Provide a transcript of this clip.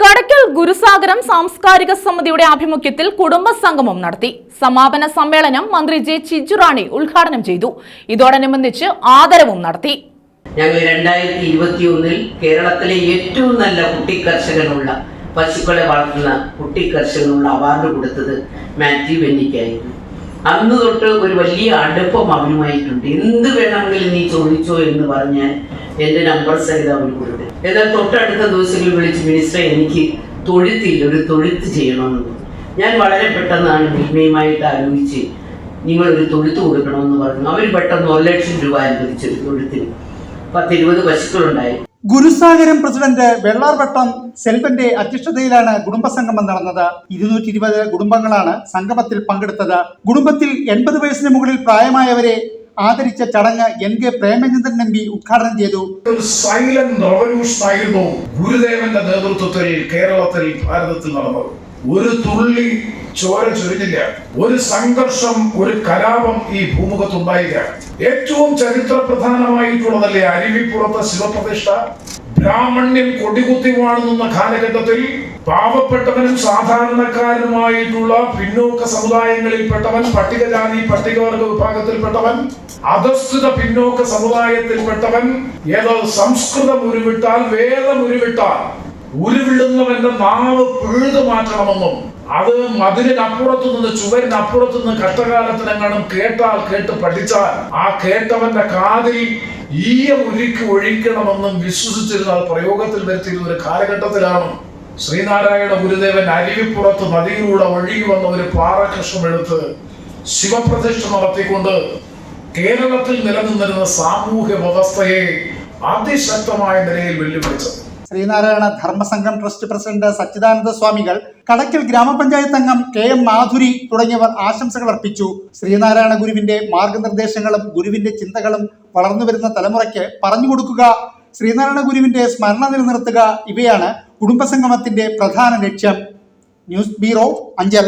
കടയ്ക്കൽ ഗുരുസാഗരം സാംസ്കാരിക സമിതിയുടെ ആഭിമുഖ്യത്തിൽ കുടുംബ സംഗമം നടത്തി. സമാപന സമ്മേളനം മന്ത്രി ജെ ചിജുറാണി ഉദ്ഘാടനം ചെയ്തു. ഇതോടനുബന്ധിച്ച് ആദരവും നടത്തി. ഞങ്ങൾ രണ്ടായിരത്തി ഇരുപത്തി ഒന്നിൽ കേരളത്തിലെ ഏറ്റവും നല്ല കുട്ടി കർഷകനുള്ള പശുക്കളെ വളർത്തുന്ന കുട്ടി കർഷകനുള്ള അവാർഡ് കൊടുത്തത് മാത്യു വെന്നിക്കായിരുന്നു. അന്ന് തൊട്ട് ഒരു വലിയ അടുപ്പം അവനുമായിട്ടുണ്ട്. എന്ത് വേണമെങ്കിലും നീ ചോദിച്ചോ എന്ന് പറഞ്ഞാൽ എന്റെ നമ്പർ സഹിതം അവർ കൊടുത്തു. എന്നാൽ തൊട്ടടുത്ത ദിവസങ്ങളിൽ വിളിച്ച് മിനിസ്റ്റർ എനിക്ക് തൊഴുത്തില്ല ഒരു തൊഴുത്ത് ചെയ്യണമെന്ന്. ഞാൻ വളരെ പെട്ടെന്നാണ് ഭീമയുമായിട്ട് ആലോചിച്ച് നിങ്ങൾ ഒരു തൊഴുത്ത് കൊടുക്കണമെന്ന് പറഞ്ഞു. അവർ പെട്ടെന്ന് ഒരു ലക്ഷം രൂപ അനുവദിച്ചു തൊഴുത്തിന്. പത്തിരുപത് പശുക്കളുണ്ടായി. ഗുരുസാഗരം പ്രസിഡന്റ് വെള്ളാർവട്ടം സെൽവന്റെ അധ്യക്ഷതയിലാണ് കുടുംബസംഗമം നടന്നത്. ഇരുന്നൂറ്റി ഇരുപത് കുടുംബങ്ങളാണ് സംഗമത്തിൽ പങ്കെടുത്തത്. കുടുംബത്തിൽ എൺപത് വയസ്സിന് മുകളിൽ പ്രായമായവരെ ആദരിച്ച ചടങ്ങ് N K Premachandran M P ഉദ്ഘാടനം ചെയ്തു. സൈലന്റ് ഗുരുദേവന്റെ നേതൃത്വത്തിൽ കേരളത്തിൽ ഭാരതത്തിൽ നടന്നത്. ഒരു തുള്ളി ചോര ചൊരിഞ്ഞില്ല. ഒരു സംഘർഷം ഒരു കലാപം ഈ ഭൂമുഖത്ത് ഉണ്ടായില്ല ഏറ്റവും ചരിത്ര പ്രധാനമായിട്ടുള്ളതല്ലേ അരുവിപ്പുറത്തെ ശിവപ്രതിഷ്ഠ? ബ്രാഹ്മണ്യം കൊടികുത്തി വാണുന്ന കാലഘട്ടത്തിൽ പാവപ്പെട്ടവനും സാധാരണക്കാരനുമായിട്ടുള്ള പിന്നോക്ക സമുദായങ്ങളിൽപ്പെട്ടവൻ പട്ടികജാതി പട്ടികവർഗ വിഭാഗത്തിൽപ്പെട്ടവൻ അധസ്ഥിത പിന്നോക്ക സമുദായത്തിൽപ്പെട്ടവൻ ഏതോ സംസ്കൃതം ഉരുവിട്ടാൽ വേദം ഉരുവിട്ടാൽ ഉരുവിടുന്നവന്റെ നാവ് പിഴുതു മാറ്റണമെന്നും അത് മതിലിനപ്പുറത്തു നിന്ന് ചുവരിനപ്പുറത്തു നിന്ന് കഷ്ടകാലത്തിനെങ്ങാനും കേട്ടാൽ കേട്ട് പഠിച്ചാൽ ആ കേട്ടവന്റെ കാതിൽ ഈയ ഉരുക്കി ഒഴിക്കണമെന്നും വിശ്വസിച്ചിരുന്ന പ്രയോഗത്തിൽ വരുത്തിയിരുന്ന ഒരു കാലഘട്ടത്തിലാണ് ശ്രീനാരായണ ഗുരുദേവൻ അരുവിപ്പുറത്ത് നദിയിലൂടെ ഒഴുകി വന്ന ഒരു പാറകൃഷ്ണം എടുത്ത് ശിവപ്രതിഷ്ഠ നടത്തിക്കൊണ്ട് കേരളത്തിൽ നിലനിന്നിരുന്ന സാമൂഹ്യ വ്യവസ്ഥയെ അതിശക്തമായ നിലയിൽ വെല്ലുവിളിച്ചത്. ശ്രീനാരായണ ധർമ്മസംഘം ട്രസ്റ്റ് പ്രസിഡന്റ് സച്ചിദാനന്ദ സ്വാമികൾ കടക്കിൽ ഗ്രാമപഞ്ചായത്ത് അംഗം കെ എം മാധുരി തുടങ്ങിയവർ ആശംസകൾ അർപ്പിച്ചു. ശ്രീനാരായണ ഗുരുവിന്റെ മാർഗനിർദ്ദേശങ്ങളും ഗുരുവിന്റെ ചിന്തകളും വളർന്നു വരുന്ന തലമുറയ്ക്ക് പറഞ്ഞു കൊടുക്കുക. ശ്രീനാരായണ ഗുരുവിന്റെ സ്മരണ നിലനിർത്തുക ഇവയാണ് കുടുംബസംഗമത്തിന്റെ പ്രധാന ലക്ഷ്യം ന്യൂസ് ബ്യൂറോ അഞ്ചൽ.